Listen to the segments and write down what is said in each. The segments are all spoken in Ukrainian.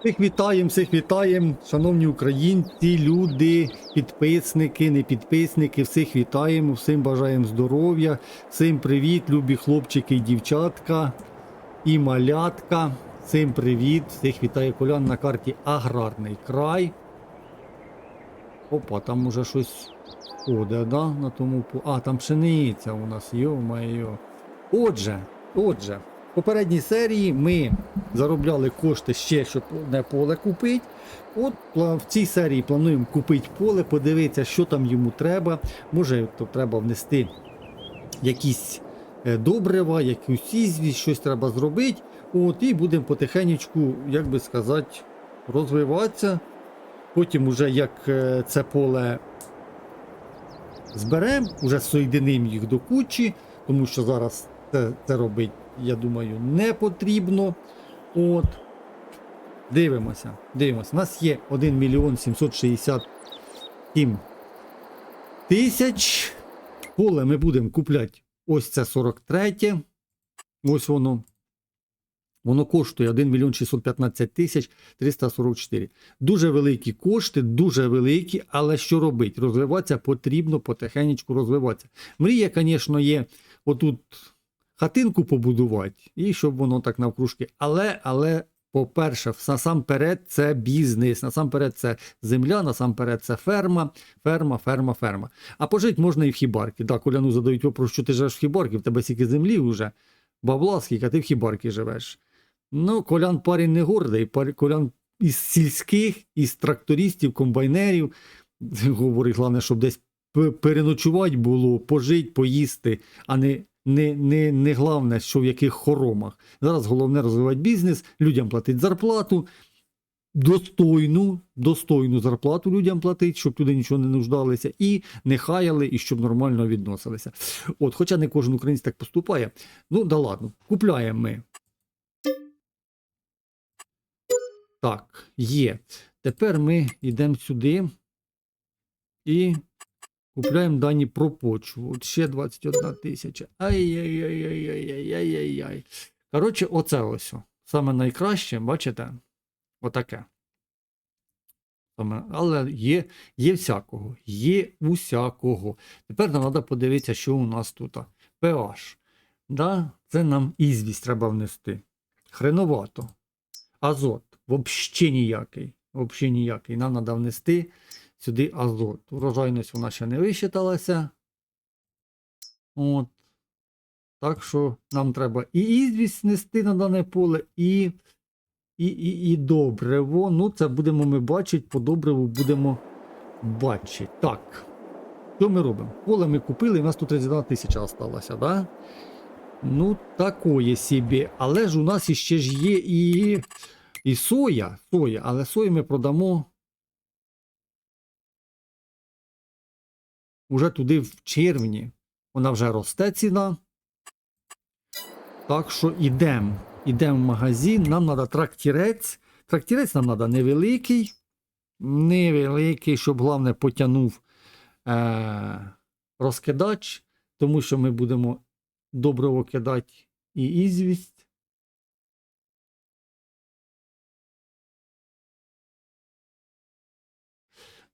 Всіх вітаємо, всіх вітаємо, шановні українці, люди, підписники, не підписники, всіх вітаємо, всім бажаємо здоров'я, всім привіт, любі хлопчики і дівчатка і малятка. Всім привіт, всіх вітає Колян на карті Аграрний край. Опа, там уже щось ходить, да? На тому А, там пшениця у нас, йо-майо. Отже, отже, в попередній серії ми заробляли кошти ще, щоб одне поле купити. От в цій серії плануємо купити поле, подивитися, що там йому треба. Може, то треба внести якісь е, добрива, якусь ізвість, щось треба зробити. От, і будемо потихенечку, як би сказати, розвиватися. Потім, уже як е, це поле зберемо, вже соєдинимо їх до кучі, тому що зараз це, це робити, я думаю, не потрібно. От. Дивимося. Дивимося. У нас є 1 мільйон 767 тисяч. Поле ми будемо купляти. Ось це 43. Ось воно. Воно коштує 1 мільйон 615 тисяч 344. Дуже великі кошти, дуже великі, але що робити? Розвиватися потрібно потихенечку розвиватися. Мрія, звісно, є отут хатинку побудувати, і щоб воно так навкружки. Але, але, по-перше, насамперед це бізнес, насамперед це земля, насамперед це ферма, ферма, ферма, ферма. А пожити можна і в хібарки. Так, Коляну задають вопрос, що ти живеш в хібарки, в тебе стільки землі вже, бабла скільки, а ти в хібарки живеш. Ну, Колян парень не гордий, Колян із сільських, із трактористів, комбайнерів. Говорить, головне, щоб десь переночувати було, пожити, поїсти, а не, не, не, не головне, що в яких хоромах. Зараз головне розвивати бізнес, людям платити зарплату, достойну, достойну зарплату людям платити, щоб туди нічого не нуждалися, і не хаяли, і щоб нормально відносилися. От, хоча не кожен українець так поступає. Ну, да ладно, купляємо ми. Так, є. Тепер ми йдемо сюди і купляємо дані про почву. От ще 21 тисяча. Ай-яй-яй-яй-яй-яй-яй-яй. Коротше, оце ось. Саме найкраще, бачите? Отаке. Але є, є всякого. Є усякого. Тепер нам треба подивитися, що у нас тут. PH. Да? Це нам ізвість треба внести. Хреновато. Азот. Взагалі ніякий. Взагалі ніякий. Нам треба внести сюди азот. Урожайність вона ще не висчиталася. От. Так що нам треба і ізвість нести на дане поле, і, і, і, і добриво. Ну, це будемо ми бачити, по добриву будемо бачити. Так. Що ми робимо? Поле ми купили, і у нас тут 31 тисяча осталася, да? Ну, такое собі. Але ж у нас іще ж є і, і соя, соя, але сою ми продамо уже туди в червні. Вона вже росте ціна. Так що йдемо. Йдемо в магазин, нам треба трактірець. Трактірець нам треба невеликий. Невеликий, щоб головне потягнув е- розкидач, тому що ми будемо добриво кидати і ізвість.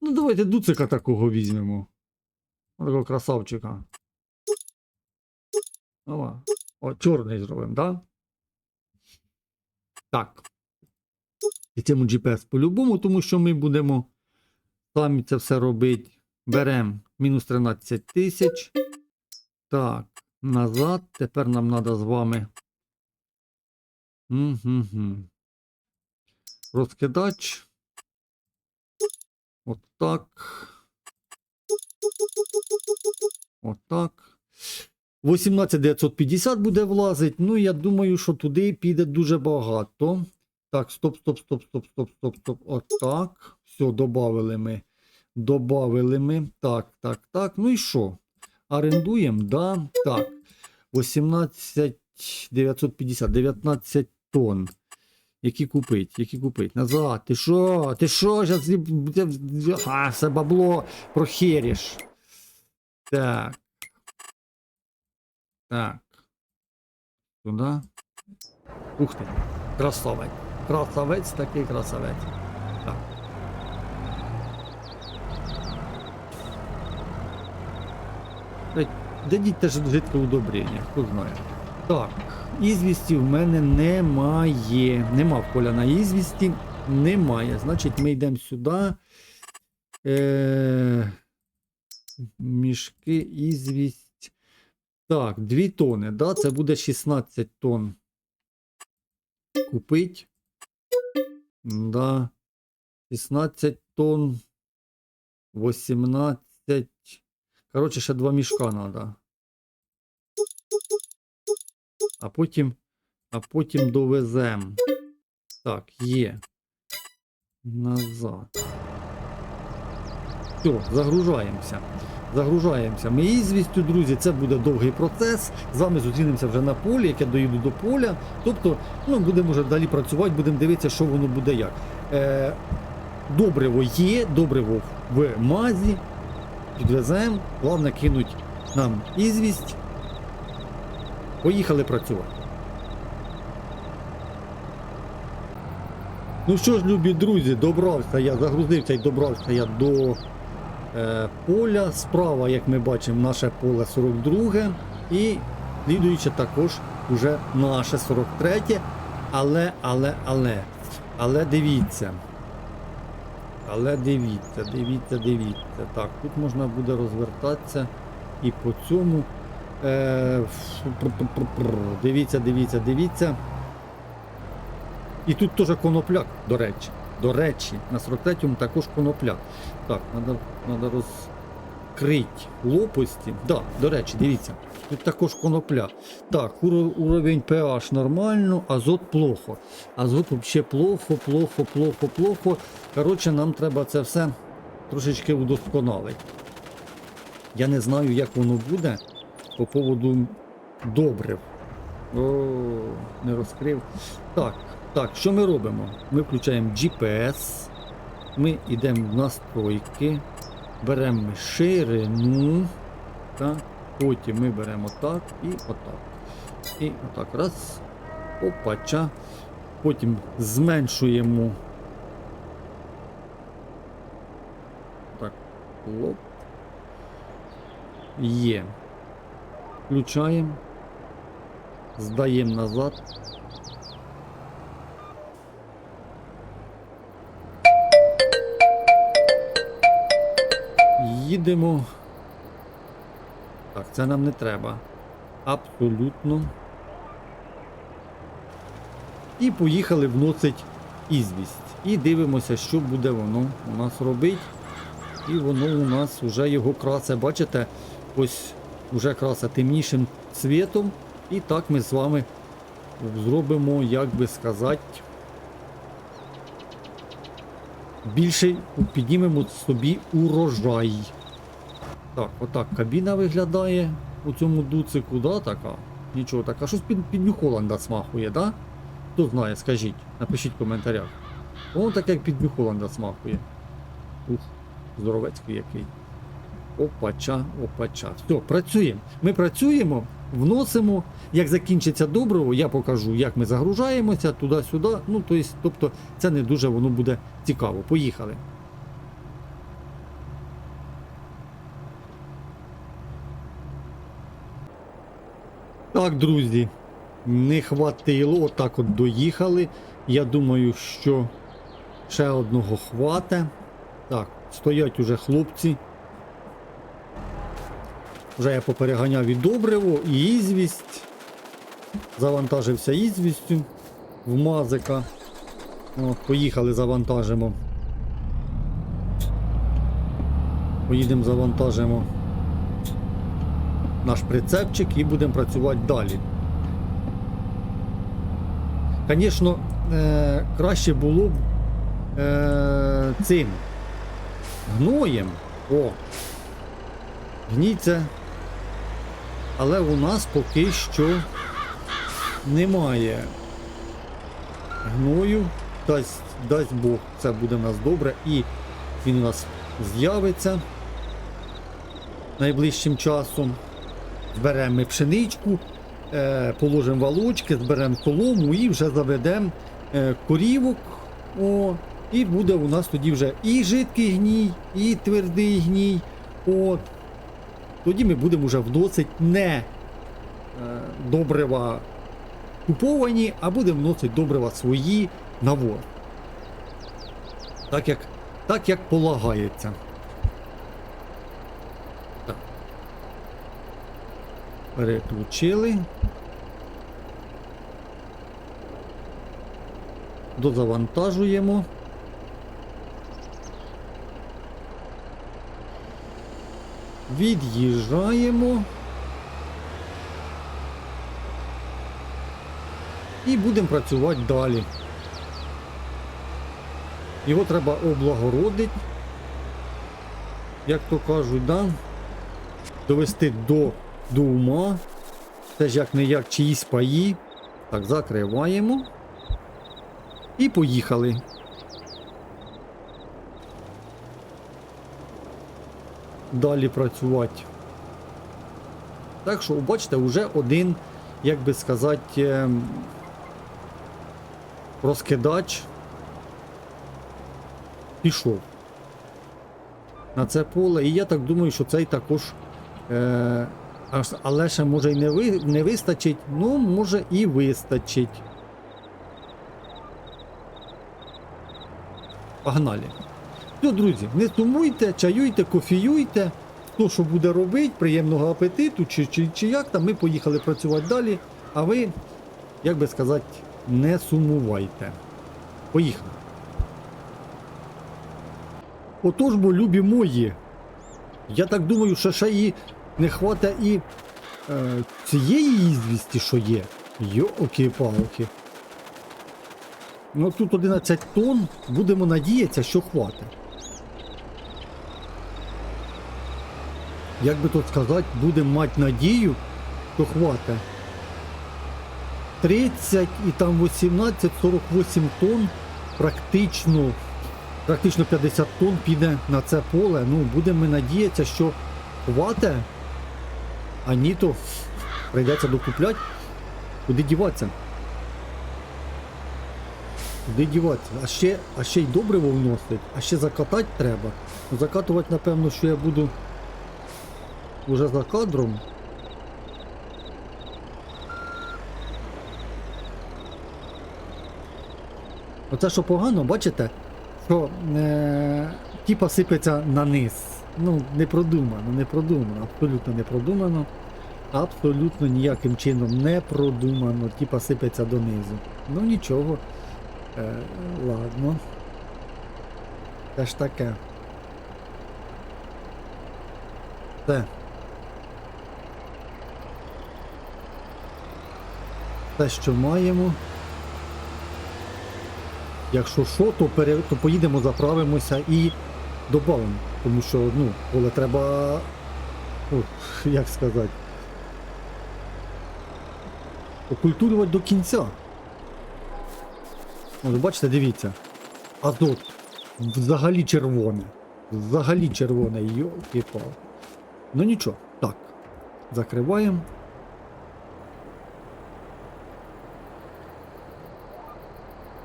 Ну, давайте дуцика такого візьмемо. Такого красавчика. Ова. О, чорний зробимо, так? Да? Так. І цьому GPS по-любому, тому що ми будемо самі це все робити. Беремо мінус 13 тисяч. Так, назад. Тепер нам треба з вами. Угу. Розкидач. Отак. Отак. 18950 буде влазить. Ну, я думаю, що туди піде дуже багато. Так, стоп, стоп, стоп, стоп, стоп, стоп, стоп. Отак. Все, додали ми. Добавили ми. Так, так, так. Ну і що? Орендуємо, да? Так. 18950, 19 тонн. Які купить? Які купить? Назад. Ти що? Ти що? Зараз все бабло прохериш. Так. Так. Туди. Ух ти. Красавець. Красавець такий красавець. Так. Е, Дадіть теж жидке удобрення, хто знає. Так, ізвісті в мене немає. Нема поля на ізвісті. Немає. Значить, ми йдемо сюди. Е... Мішки, ізвість. Так, 2 тони, да? Це буде 16 тонн. Купить. Да. 16 тонн. 18. Коротше, ще два мішка треба. А потім. А потім довезем. Так, є. Назад. Все, загружаємося. Загружаємося. Ми ізвістю, друзі, це буде довгий процес. З вами зустрінемося вже на полі, як я доїду до поля. Тобто, ну, будемо вже далі працювати, будемо дивитися, що воно буде як. Е, добриво є, добриво в мазі. Підвеземо. Головне кинуть нам ізвість. Поїхали працювати. Ну що ж, любі друзі, добрався я, загрузився і добрався я до поля. Справа, як ми бачимо, наше поле 42 і слідуюче також уже наше 43. Але, але, але, але дивіться. Але дивіться, дивіться, дивіться. Так, тут можна буде розвертатися і по цьому. Е. Дивіться, дивіться, дивіться. І тут теж конопляк, до речі. До речі, на 43-му також конопляк. Так, треба розкрити лопасті. Да, до речі, дивіться. Тут також конопля. Так, уровень pH нормально, азот плохо. Азот взагалі плохо, плохо, плохо, плохо. Коротше, нам треба це все трошечки удосконалити. Я не знаю, як воно буде по поводу добрив. О, не розкрив. Так, так, що ми робимо? Ми включаємо GPS, ми йдемо в настройки, беремо ширину, так, потім ми беремо так і отак. І отак. Раз. Опача. Потім зменшуємо. Так, лоп. Є. Включаємо. Здаємо назад. Їдемо. Так, це нам не треба. Абсолютно. І поїхали вносить ізвість. І дивимося, що буде воно у нас робить. І воно у нас вже його красе, бачите, ось вже краса темнішим цвітом. І так ми з вами зробимо, як би сказати, більше піднімемо собі урожай. Так, отак кабіна виглядає у цьому дуцику, да, така? Нічого така. Щось під, під Нью-Холланда смахує, да? Хто знає, скажіть, напишіть в коментарях. Воно так як під Нью-Холланда смахує. Ух, здоровецький який. Опача, опача. Все, працюємо. Ми працюємо, вносимо. Як закінчиться добриво, я покажу, як ми загружаємося туди-сюди. Ну, тобто, це не дуже воно буде цікаво. Поїхали. Так, друзі, не хватило, отак от доїхали. Я думаю, що ще одного хвата. Так, стоять уже хлопці. Вже я попереганяв і добриво, і ізвість. Завантажився ізвістю в мазика. О, поїхали, завантажимо. Поїдемо, завантажимо наш прицепчик і будемо працювати далі. Звісно, е, краще було б е, цим гноєм. О, гніться. Але у нас поки що немає гною. Дасть, дасть Бог, це буде в нас добре і він у нас з'явиться найближчим часом. Зберемо ми пшеничку, е, положимо валочки, зберемо солому і вже заведемо е, корівок. О, і буде у нас тоді вже і жидкий гній, і твердий гній. От. Тоді ми будемо вже вносити не е, добрива куповані, а будемо вносити добрива свої на вор. Так як, так як полагається. Так. Переключили. Дозавантажуємо. Від'їжджаємо. І будемо працювати далі. Його треба облагородити, як то кажуть, да? довести до, до ума. Це ж як не як чиїсь паї. Так, закриваємо. І поїхали. Далі працювати. Так що, бачите, вже один, як би сказати, ем, розкидач пішов на це поле. І я так думаю, що цей також. Е, але ще може і не, ви, не вистачить, ну може і вистачить. Погнали. Все, друзі, не сумуйте, чаюйте, кофіюйте. Хто що буде робити, приємного апетиту, чи, чи, чи як там, ми поїхали працювати далі. А ви, як би сказати, не сумувайте. Поїхали. Отож, бо любі мої. Я так думаю, що ще і не хватить і е, цієї ізвісті, що є. Йоки-палки. Ну тут 11 тонн, будемо надіятися, що хватить. Як би тут сказати, будемо мати надію, що хватить. 30 і там 18-48 тонн практично, практично 50 тонн піде на це поле. Ну, будемо ми надіятися, що хватить, а ні, то прийдеться докупляти. Куди діватися? Куди діватися? А ще, а ще й добриво вносить, а ще закатати треба. Закатувати, напевно, що я буду уже за кадром. Оце що погано, бачите, що е, типа сипеться на низ. Ну, не продумано, не продумано, абсолютно не продумано. Абсолютно ніяким чином не продумано, типа сипеться донизу. Ну нічого. Е, ладно. Це ж таке. Все. Те, що маємо. Якщо що, то, пере... то поїдемо, заправимося і додамо. Тому що, ну, поле треба. О, як сказати. Окультурювати до кінця. От, бачите, дивіться. Азот. Взагалі червоне. Взагалі червоне. йолки пал Ну нічого. Так. Закриваємо.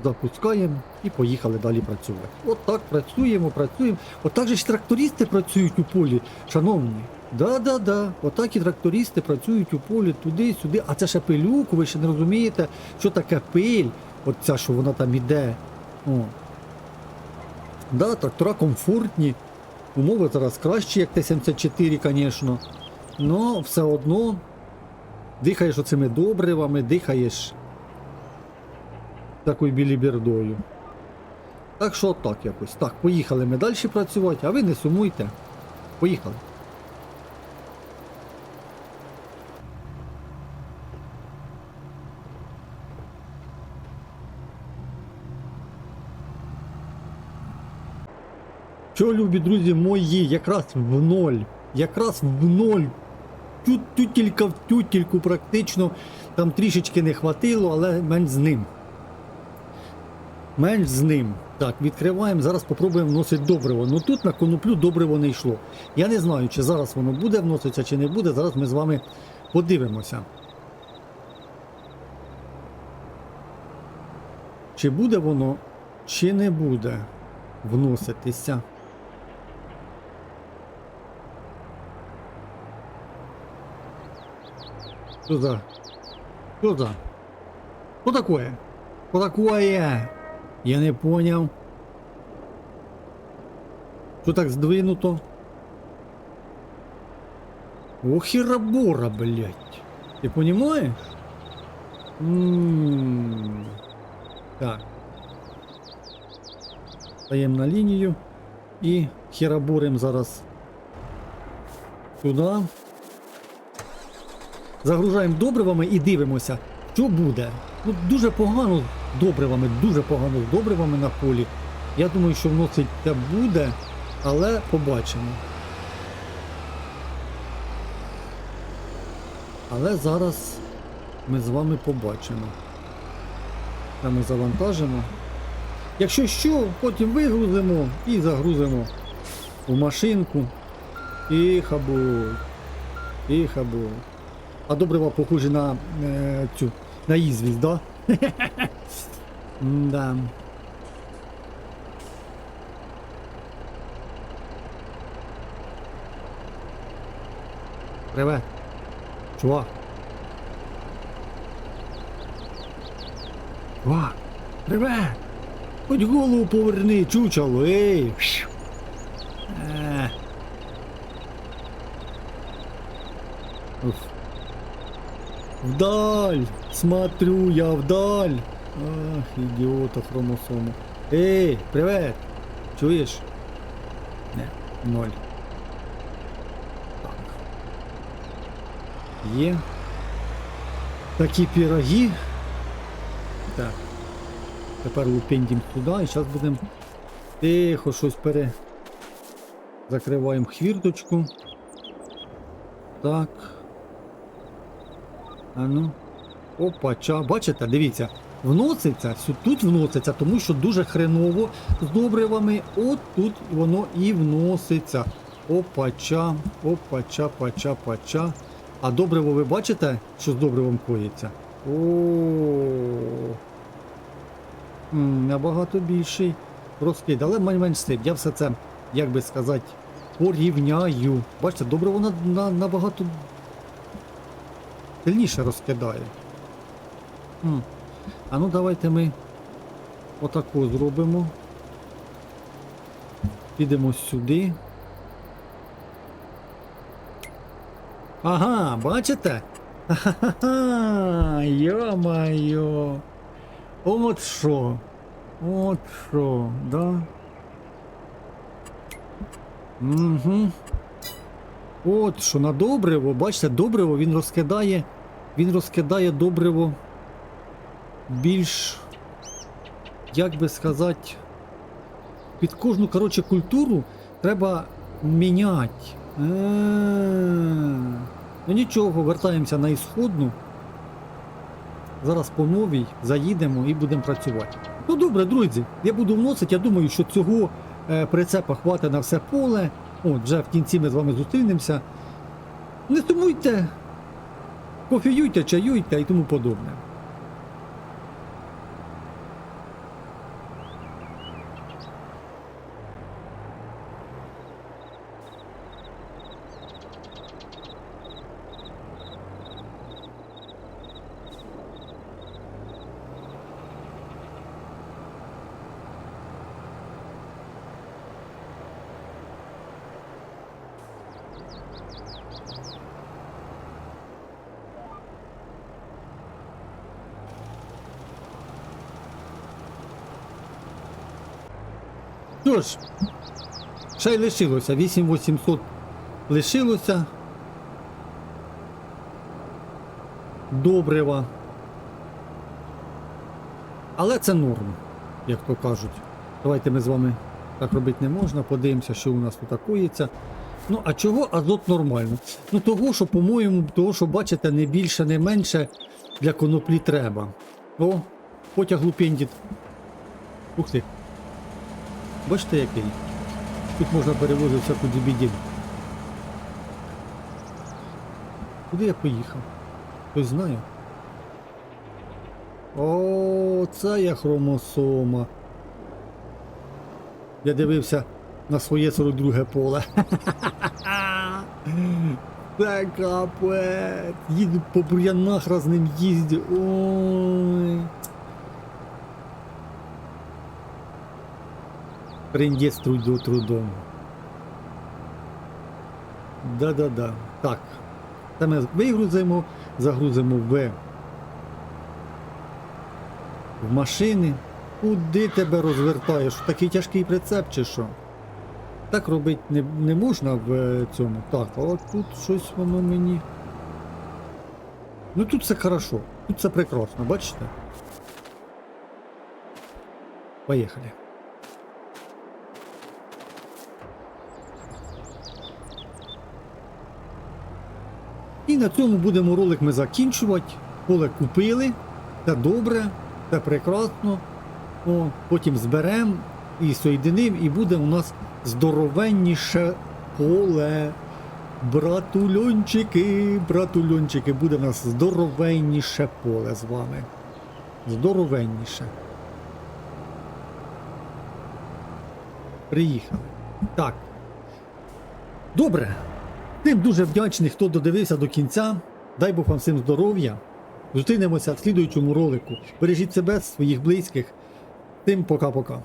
Запускаємо і поїхали далі працювати. От так працюємо, працюємо. От же ж трактористи працюють у полі, шановні. Да-да-да. Отак і трактористи працюють у полі туди-сюди. А це ще пилюк, ви ще не розумієте, що таке пиль, от ця, що вона там іде. О. Да, трактора комфортні. Умови зараз кращі, як Т-74, звісно. Но все одно дихаєш оцими добривами, дихаєш такою білібердою. Так що так якось. Так, поїхали ми далі працювати, а ви не сумуйте. Поїхали. Що, любі друзі мої, якраз в ноль. Якраз в ноль. Тют, тютілька в тютільку практично. Там трішечки не хватило, але менш з ним. Менш з ним. Так, відкриваємо. Зараз спробуємо вносити добриво. Ну тут на коноплю добриво не йшло. Я не знаю, чи зараз воно буде вноситися, чи не буде. Зараз ми з вами подивимося. чи буде воно, чи не буде вноситися. Что за? Что за? Что такое? Такое? Я не понял. Что так сдвинуто? Ох и рабора, блядь. Ты понимаешь? М. Так. Стаємо на лінію і херабурим зараз туди. Загружаємо добривами і дивимося, що буде. Ну, дуже погано добривами, дуже погано добривами на полі. Я думаю, що вносить це буде, але побачимо. Але зараз ми з вами побачимо. Та ми завантажимо. Якщо що, потім вигрузимо і загрузимо в машинку. Тихо будь. Тихо будь. А добрива похожі на е, цю на ізвість, да? Да. Привет. Чувак. Чувак. Привет. Хоть голову поверни, чучело, ей. Е. Вдаль! Смотрю я вдаль! Ах, ідіота хромосому. Ей, привет! Чуєш? Не, ноль. Так. Є. Такі піроги. Так. Тепер лупендім туди і зараз будемо тихо щось пере. Закриваємо хвірточку. Так. А ну. Опача. Бачите, дивіться, вноситься, тут вноситься, тому що дуже хреново з добривами. От тут воно і вноситься. Опача, опача, пача, пача. А добриво ви бачите, що з добривом коїться? О. Набагато більший розкид, але менш стиль. Я все це, як би сказати, порівняю. Бачите, добриво на, на, набагато сильніше розкидає. А ну давайте ми отако зробимо. Підемо сюди. Ага, бачите? Ха-ха-ха! Йо-майо! От що? От що, да? Угу. От що на добриво, бачите, добриво він розкидає. Він розкидає добриво більш, як би сказати, під кожну коротше, культуру треба міняти. Е. Ну нічого, вертаємося на ісходну. Зараз по новій заїдемо і будемо працювати. Ну добре, друзі, я буду вносити. Я думаю, що цього е, прицепа хватить на все поле. От, вже в кінці ми з вами зустрінемося. Не сумуйте, кофеюйте, чаюйте і тому подобне. Що ж, ще й лишилося. 8800 лишилося. Добрива. Але це норм, як то кажуть. Давайте ми з вами так робити не можна. Подивимося, що у нас тут такується. Ну, а чого азот нормально? Ну того, що, по-моєму, того, що бачите, не більше, не менше для коноплі треба. О, потяг лупендіт. Ух ти. Бачите який? Тут можна перевозити всяку дібіділь. Куди я поїхав? Хтось знає? О, це я хромосома. Я дивився на своє 42 поле. Це капець. Їду по бур'янах разним їздю. Ой. Трендець труду трудом. Да-да-да. Так. Це ми вигрузимо, загрузимо в, в машини. Куди тебе розвертаєш? Такий тяжкий прицеп чи що? Так робити не, не можна в е, цьому. Так, а от тут щось воно мені. Ну тут все хорошо. Тут все прекрасно, бачите? Поїхали. І на цьому будемо ролик ми закінчувати. Поле купили. Це добре, це прекрасно. О, потім зберемо і соєдинимо, і буде у нас здоровенніше поле. Братульончики, братульончики, буде у нас здоровенніше поле з вами. Здоровенніше. Приїхали. Так. Добре. Тим дуже вдячний, хто додивився до кінця. Дай Бог вам всім здоров'я. Зустрінемося в слідуючому ролику. Бережіть себе, своїх близьких. Тим пока-пока.